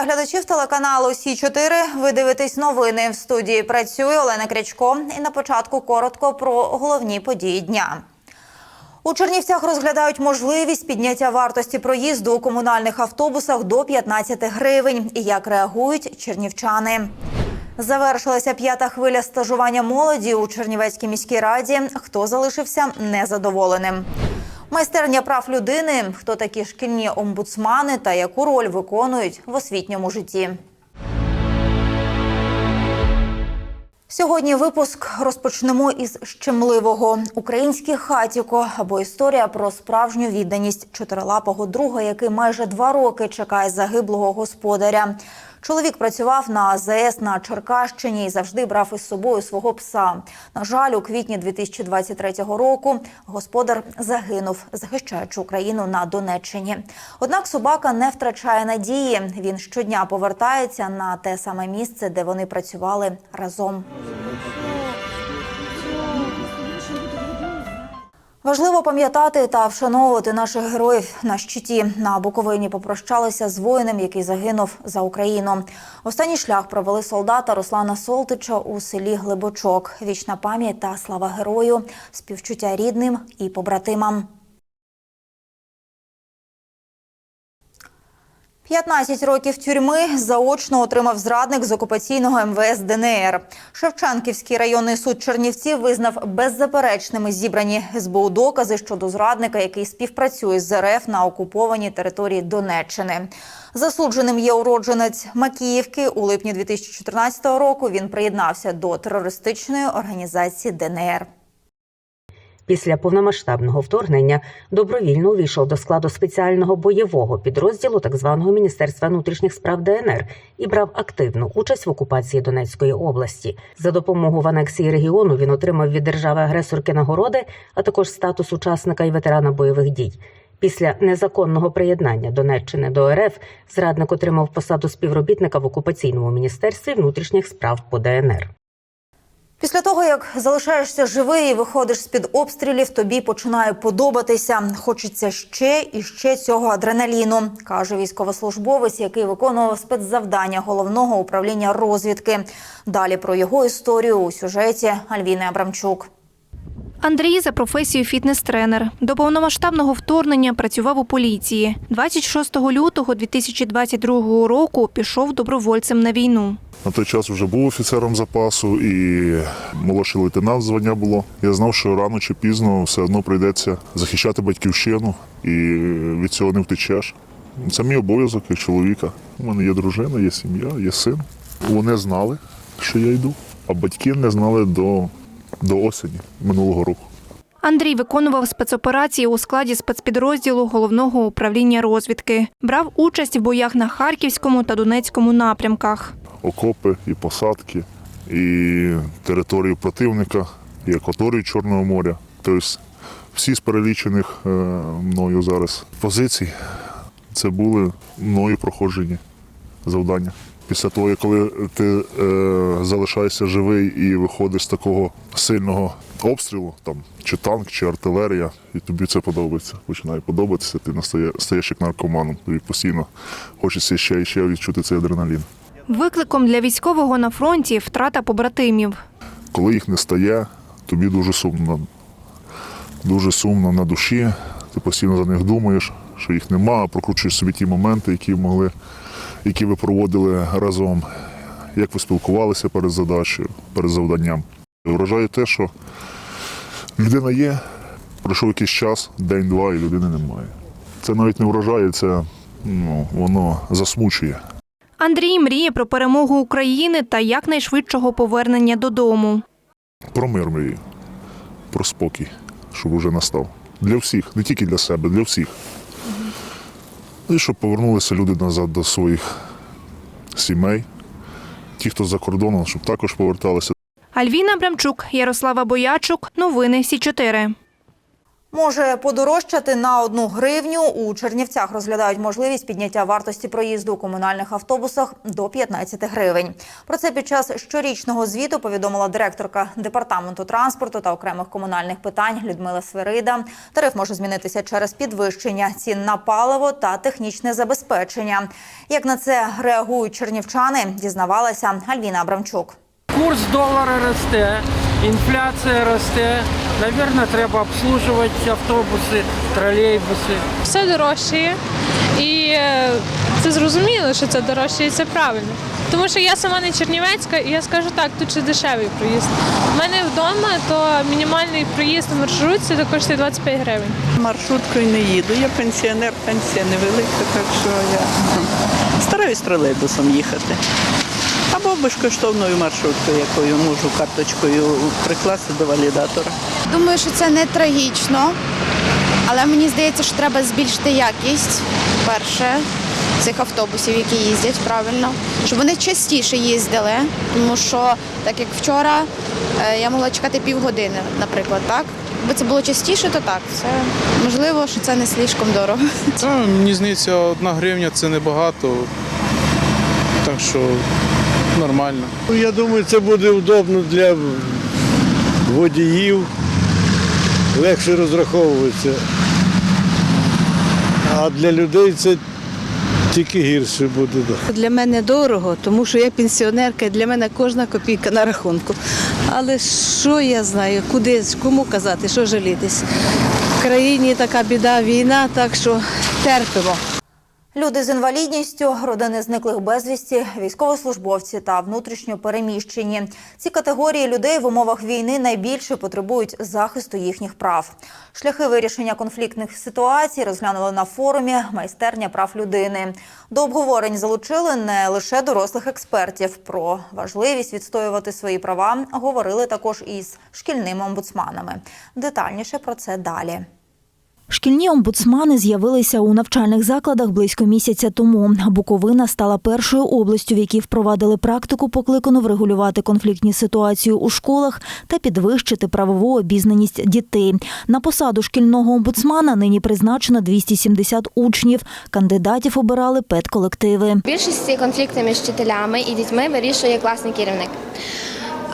Вітаю глядачів телеканалу Сі 4 Ви дивитесь новини. В студії працює Олена Крячко. І на початку коротко про головні події дня. У Чернівцях розглядають можливість підняття вартості проїзду у комунальних автобусах до 15 гривень. І як реагують чернівчани. Завершилася п'ята хвиля стажування молоді у Чернівецькій міській раді. Хто залишився незадоволеним? Майстерня прав людини, хто такі шкільні омбудсмани та яку роль виконують в освітньому житті. Сьогодні випуск розпочнемо із щемливого українське хатіко або історія про справжню відданість чотирилапого друга, який майже два роки чекає загиблого господаря. Чоловік працював на АЗС на Черкащині і завжди брав із собою свого пса. На жаль, у квітні 2023 року господар загинув, захищаючи Україну на Донеччині. Однак собака не втрачає надії. Він щодня повертається на те саме місце, де вони працювали разом. Важливо пам'ятати та вшановувати наших героїв на щиті. На Буковині попрощалися з воїном, який загинув за Україну. Останній шлях провели солдата Руслана Солтича у селі Глибочок. Вічна пам'ять та слава герою, співчуття рідним і побратимам. 15 років тюрми заочно отримав зрадник з окупаційного МВС ДНР. Шевченківський районний суд Чернівців визнав беззаперечними зібрані СБУ докази щодо зрадника, який співпрацює з РФ на окупованій території Донеччини. Засудженим є уродженець Макіївки. У липні 2014 року він приєднався до терористичної організації ДНР. Після повномасштабного вторгнення добровільно увійшов до складу спеціального бойового підрозділу так званого Міністерства внутрішніх справ ДНР і брав активну участь в окупації Донецької області. За допомогу в анексії регіону він отримав від держави-агресорки нагороди, а також статус учасника і ветерана бойових дій. Після незаконного приєднання Донеччини до РФ зрадник отримав посаду співробітника в окупаційному міністерстві внутрішніх справ по ДНР. Після того, як залишаєшся живий і виходиш з-під обстрілів, тобі починає подобатися. Хочеться ще і ще цього адреналіну, каже військовослужбовець, який виконував спецзавдання головного управління розвідки. Далі про його історію у сюжеті Альвіни Абрамчук. Андрій за професією фітнес-тренер. До повномасштабного вторгнення працював у поліції. 26 лютого 2022 року пішов добровольцем на війну. На той час вже був офіцером запасу і молодший лейтенант звання було. Я знав, що рано чи пізно все одно прийдеться захищати батьківщину, і від цього не втечеш. Це мій обов'язок як чоловіка. У мене є дружина, є сім'я, є син. Вони знали, що я йду, а батьки не знали до, до осені минулого року. Андрій виконував спецоперації у складі спецпідрозділу головного управління розвідки. Брав участь в боях на Харківському та Донецькому напрямках. окопи, і посадки, і територію противника, і акваторію Чорного моря. Тобто всі з перелічених е, мною зараз позицій це були мною проходжені завдання. Після того, коли ти е, залишаєшся живий і виходиш з такого сильного обстрілу, там чи танк, чи артилерія, і тобі це подобається. Починає подобатися, ти настає, стаєш як наркоманом. Тобі постійно хочеться ще і ще відчути цей адреналін. Викликом для військового на фронті втрата побратимів. коли їх не стає, тобі дуже сумно. Дуже сумно на душі. Ти постійно за них думаєш, що їх нема, прокручуєш собі ті моменти, які могли, які ви проводили разом, як ви спілкувалися перед задачею, перед завданням. Вражає те, що людина є, пройшов якийсь час, день-два, і людини немає. Це навіть не вражає, це ну, воно засмучує. Андрій мріє про перемогу України та якнайшвидшого повернення додому. Про мир мрію, про спокій, щоб уже настав. Для всіх, не тільки для себе, для всіх. І щоб повернулися люди назад до своїх сімей. Ті, хто за кордоном, щоб також поверталися. Альвіна Брамчук, Ярослава Боячук. Новини Сі 4 Може подорожчати на одну гривню. У Чернівцях розглядають можливість підняття вартості проїзду у комунальних автобусах до 15 гривень. Про це під час щорічного звіту повідомила директорка департаменту транспорту та окремих комунальних питань Людмила Сверида. Тариф може змінитися через підвищення цін на паливо та технічне забезпечення. Як на це реагують чернівчани, дізнавалася Альвіна Абрамчук. Курс долара росте, інфляція росте. Навірно, треба обслужувати автобуси, тролейбуси. все дорожчає, і е, це зрозуміло, що це дорожче, і це правильно. Тому що я сама не чернівецька, і я скажу так, тут ще дешевий проїзд. У мене вдома то мінімальний проїзд у маршрутці то коштує 25 гривень. Маршруткою не їду. Я пенсіонер, пенсія невелика, так що я стараюсь тролейбусом їхати. Або безкоштовною маршруткою, якою можу карточкою прикласти до валідатора. Думаю, що це не трагічно, але мені здається, що треба збільшити якість перше цих автобусів, які їздять правильно, щоб вони частіше їздили, тому що так як вчора е, я могла чекати півгодини, наприклад, так. Якби це було частіше, то так. Це можливо, що це не слишком дорого. Та, мені здається, одна гривня це небагато. Так що нормально. Ну, Я думаю, це буде удобно для водіїв, легше розраховуватися. А для людей це тільки гірше буде. да. Для мене дорого, тому що я пенсіонерка, і для мене кожна копійка на рахунку. Але що я знаю, куди, кому казати, що жалітись? В країні така біда, війна, так що терпимо. Люди з інвалідністю, родини зниклих безвісті, військовослужбовці та внутрішньо переміщені. Ці категорії людей в умовах війни найбільше потребують захисту їхніх прав. Шляхи вирішення конфліктних ситуацій розглянули на форумі майстерня прав людини. До обговорень залучили не лише дорослих експертів. Про важливість відстоювати свої права говорили також із шкільними омбудсманами. Детальніше про це далі. Шкільні омбудсмани з'явилися у навчальних закладах близько місяця тому. Буковина стала першою областю, в якій впровадили практику, покликану врегулювати конфліктні ситуації у школах та підвищити правову обізнаність дітей. На посаду шкільного омбудсмана нині призначено 270 учнів. Кандидатів обирали педколективи. Більшості конфліктів між вчителями і дітьми вирішує класний керівник.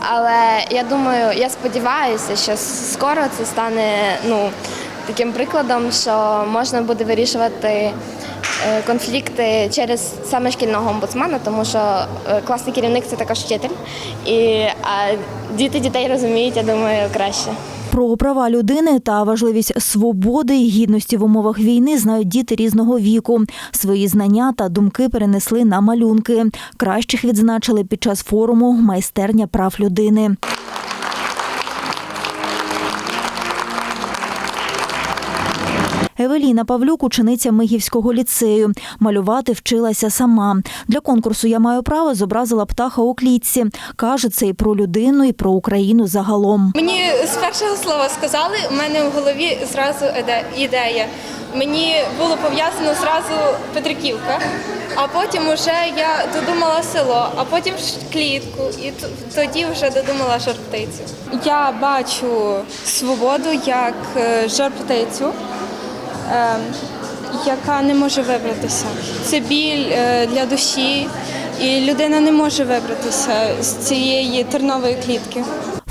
Але я думаю, я сподіваюся, що скоро це стане ну, таким прикладом, що можна буде вирішувати е, конфлікти через саме шкільного омбудсмана, тому що е, класний керівник це також вчитель. І а діти дітей розуміють, я думаю, краще. Про права людини та важливість свободи і гідності в умовах війни знають діти різного віку. Свої знання та думки перенесли на малюнки. Кращих відзначили під час форуму майстерня прав людини. Евеліна Павлюк, учениця Мигівського ліцею. Малювати вчилася сама. Для конкурсу Я маю право зобразила птаха у клітці. Каже, це і про людину, і про Україну загалом. Мені з першого слова сказали, у мене в голові зразу іде- ідея. Мені було пов'язано зразу Петриківка, а потім вже я додумала село, а потім клітку, і тоді вже додумала жар-птицю. Я бачу свободу як е, жар-птицю, яка не може вибратися. Це біль е, для душі, і людина не може вибратися з цієї тернової клітки.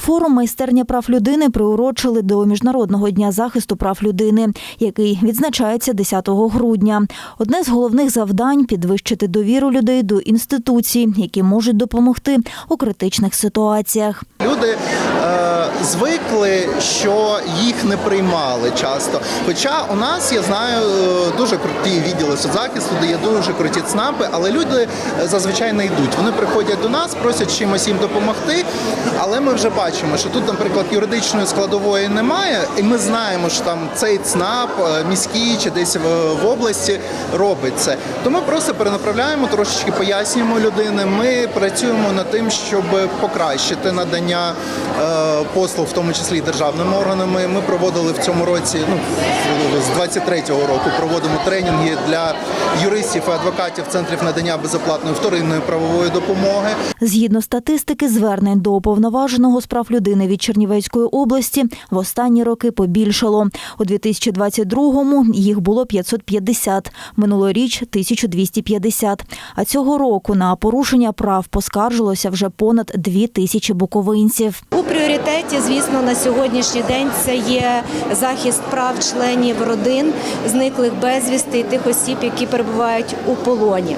Форум майстерня прав людини приурочили до Міжнародного дня захисту прав людини, який відзначається 10 грудня. Одне з головних завдань підвищити довіру людей до інституцій, які можуть допомогти у критичних ситуаціях. Люди е, звикли, що їх не приймали часто. Хоча у нас, я знаю, е, дуже круті відділи соцзахисту, де є дуже круті ЦНАПи, але люди е, зазвичай не йдуть. Вони приходять до нас, просять чимось їм допомогти, але ми вже бачимо, що тут, наприклад, юридичної складової немає, і ми знаємо, що там цей ЦНАП е, міський чи десь в, області робить це. То ми просто перенаправляємо, трошечки пояснюємо людини. Ми працюємо над тим, щоб покращити надання е, послуг послуг, в тому числі і державними органами. Ми проводили в цьому році, ну з 23-го року, проводимо тренінги для юристів і адвокатів центрів надання безоплатної вторинної правової допомоги. Згідно статистики, звернень до уповноваженого з прав людини від Чернівецької області в останні роки побільшало. У 2022-му їх було 550, минулоріч – 1250. А цього року на порушення прав поскаржилося вже понад дві тисячі буковинців. У пріоритеті, звісно, на сьогоднішній день це є захист прав членів родин зниклих безвісти тих осіб, які перебувають у полоні.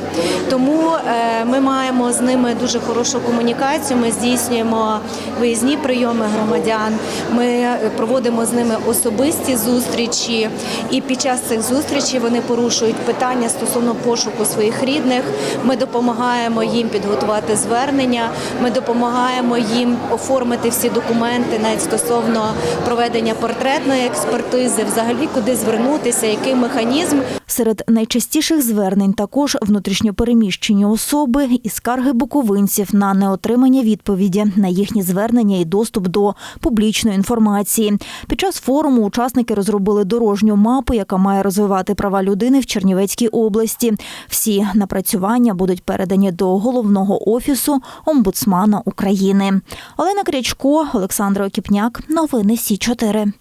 Тому е, ми маємо з ними дуже хорошу комунікацію. Ми здійснюємо виїзні прийоми громадян. Ми проводимо з ними особисті зустрічі, і під час цих зустрічей вони порушують питання стосовно пошуку своїх рідних. Ми допомагаємо їм підготувати звернення. Ми допомагаємо їм оформити всі документи, навіть стосовно проведення портретної експертизи, взагалі куди звернутися, який механізм. Серед найчастіших звернень також внутрішньопереміщені особи і скарги буковинців на неотримання відповіді на їхні звернення і доступ до публічної інформації. Під час форуму учасники розробили дорожню мапу, яка має розвивати права людини в Чернівецькій області. Всі напрацювання будуть передані до головного офісу омбудсмана України. Олена Крячко, Олександр Окіпняк. Новини Сі 4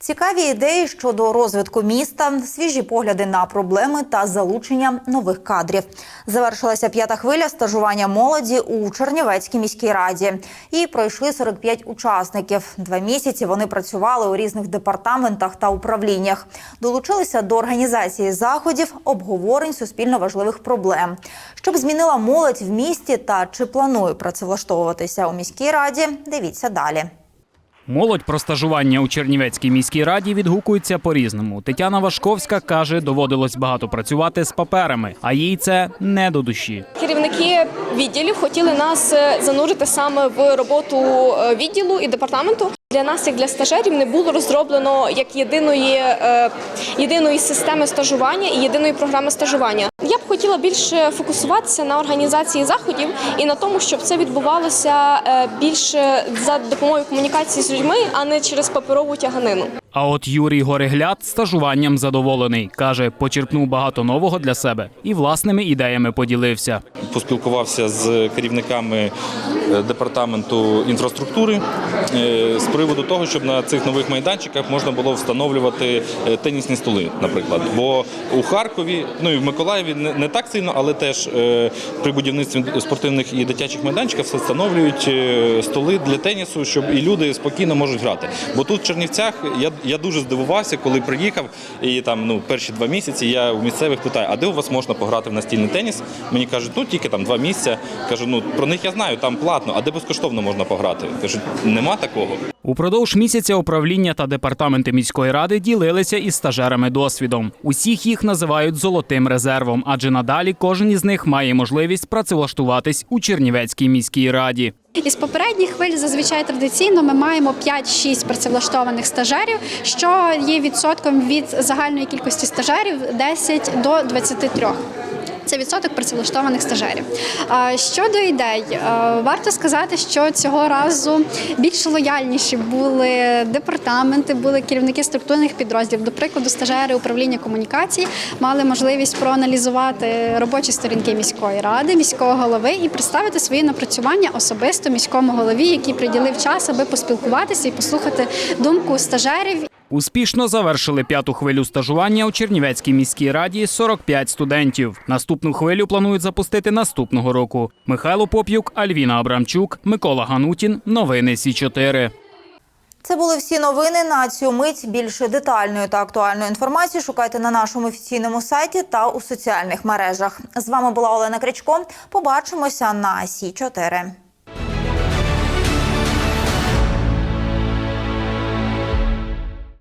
Цікаві ідеї щодо розвитку міста, свіжі погляди на проблеми та залучення нових кадрів. Завершилася п'ята хвиля стажування молоді у Чернівецькій міській раді. І пройшли 45 учасників. Два місяці вони працювали у різних департаментах та управліннях. Долучилися до організації заходів, обговорень суспільно важливих проблем. Щоб змінила молодь в місті та чи планує працевлаштовуватися у міській раді, дивіться далі. Молодь про стажування у Чернівецькій міській раді відгукується по-різному. Тетяна Вашковська каже, доводилось багато працювати з паперами, а їй це не до душі. Керівники відділів хотіли нас е, занурити саме в роботу е, відділу і департаменту. Для нас, як для стажерів, не було розроблено як єдиної, е, єдиної системи стажування і єдиної програми стажування. Я б хотіла більше фокусуватися на організації заходів і на тому, щоб це відбувалося е, більше за допомогою комунікації з людьми, а не через паперову тяганину. А от Юрій Горегляд стажуванням задоволений. Каже, почерпнув багато нового для себе і власними ідеями поділився. Поспілкувався з керівниками е, департаменту інфраструктури е, з приводу того, щоб на цих нових майданчиках можна було встановлювати тенісні столи, наприклад. Бо у Харкові, ну і в Миколаєві не, так сильно, але теж е, при будівництві спортивних і дитячих майданчиків встановлюють е, столи для тенісу, щоб і люди спокійно можуть грати. Бо тут в Чернівцях я, я дуже здивувався, коли приїхав і там ну перші два місяці я у місцевих питаю, а де у вас можна пограти в настільний теніс? Мені кажуть, ну тільки там два місця. Кажу, ну про них я знаю, там платно, а де безкоштовно можна пограти? Кажуть, нема такого. Упродовж місяця управління та департаменти міської ради ділилися із стажерами досвідом. Усіх їх називають золотим резервом, адже надалі кожен із них має можливість працевлаштуватись у Чернівецькій міській раді. Із попередніх хвиль зазвичай традиційно ми маємо 5-6 працевлаштованих стажерів, що є відсотком від загальної кількості стажерів 10 до 23. Це відсоток працевлаштованих стажерів. Щодо ідей, варто сказати, що цього разу більш лояльніші були департаменти, були керівники структурних підрозділів. До прикладу, стажери управління комунікацій мали можливість проаналізувати робочі сторінки міської ради, міського голови і представити свої напрацювання особисто міському голові, який приділив час, аби поспілкуватися і послухати думку стажерів Успішно завершили п'яту хвилю стажування у Чернівецькій міській раді 45 студентів. Наступну хвилю планують запустити наступного року. Михайло Поп'юк, Альвіна Абрамчук, Микола Ганутін. Новини Сі 4 Це були всі новини на цю мить. Більше детальної та актуальної інформації шукайте на нашому офіційному сайті та у соціальних мережах. З вами була Олена Кричко. Побачимося на Сі 4